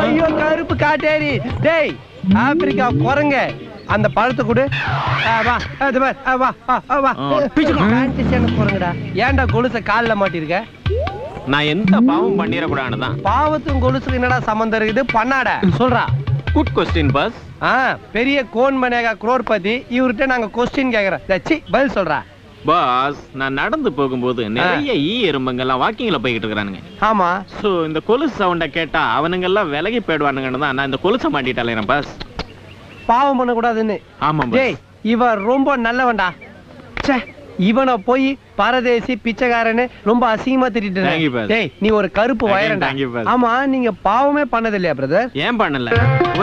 ஐயோ கருப்பு காட்டேரி. டேய் ஆப்பிரிக்கா குரங்க. அந்த பழத்தை கொடு. வா. அது வா. வா. வா குரங்கடா. ஏன்டா கொலுச காலில் மாட்டிருக்க? நான் எந்த பாவம் பண்ணிடக்கூடாதுன்னு தான். பாவத்தும் கொலுசுக்கு என்னடா சம்மந்தம் இருக்குது? பண்ணாட சொல்றா. குட் கொஸ்டின் பாஸ் ஆ பெரிய கோன் மனேகா குரோர்பதி இவர்கிட்ட நாங்க கொஸ்டின் கேக்குறோம். தச்சி பதில் சொல்றா. பாஸ் நான் நடந்து போகும்போது நிறைய ஈ எறும்புங்கெல்லாம் வாக்கிங்ல போய்கிட்டு இருக்கானுங்க ஆமா. சோ இந்த கொலுசு சவுண்ட கேட்டா அவனுங்க எல்லாம் விலகி போயிடுவானுங்கன்னு தான் நான் இந்த கொலுசை மாட்டிட்டாலே பாஸ் பாவம் பண்ணக்கூடாதுன்னு. ஆமா டேய் இவன் ரொம்ப நல்லவன்டா. ச்சே இவனை போய் பரதேசி பிச்சைக்காரன்னு ரொம்ப அசிங்கமா திட்டிட்டு. டேய் நீ ஒரு கருப்பு வயரண்டா. ஆமா நீங்க பாவமே பண்ணது இல்லையா பிரதர் ஏன் பண்ணல?